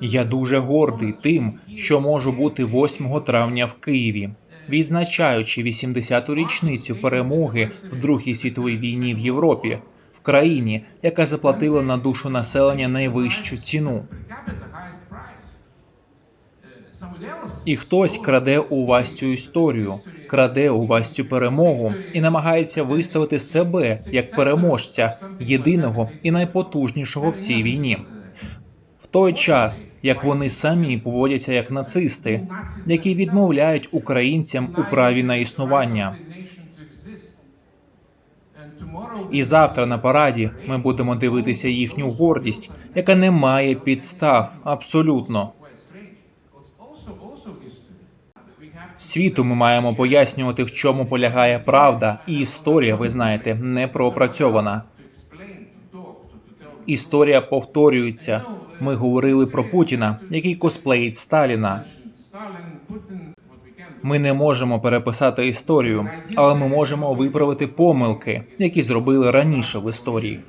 Я дуже гордий тим, що можу бути 8 травня в Києві, відзначаючи 80-ту річницю перемоги в Другій світовій війні в Європі, в країні, яка заплатила на душу населення найвищу ціну. І хтось краде у вас цю історію, краде у вас цю перемогу і намагається виставити себе як переможця, єдиного і найпотужнішого в цій війні. Той час, як вони самі поводяться як нацисти, які відмовляють українцям у праві на існування. І завтра на параді ми будемо дивитися їхню гордість, яка не має підстав абсолютно. Світу ми маємо пояснювати, в чому полягає правда, і історія, ви знаєте, не пропрацьована. Історія повторюється. Ми говорили про Путіна, який косплеїть Сталіна. Ми не можемо переписати історію, але ми можемо виправити помилки, які зробили раніше в історії.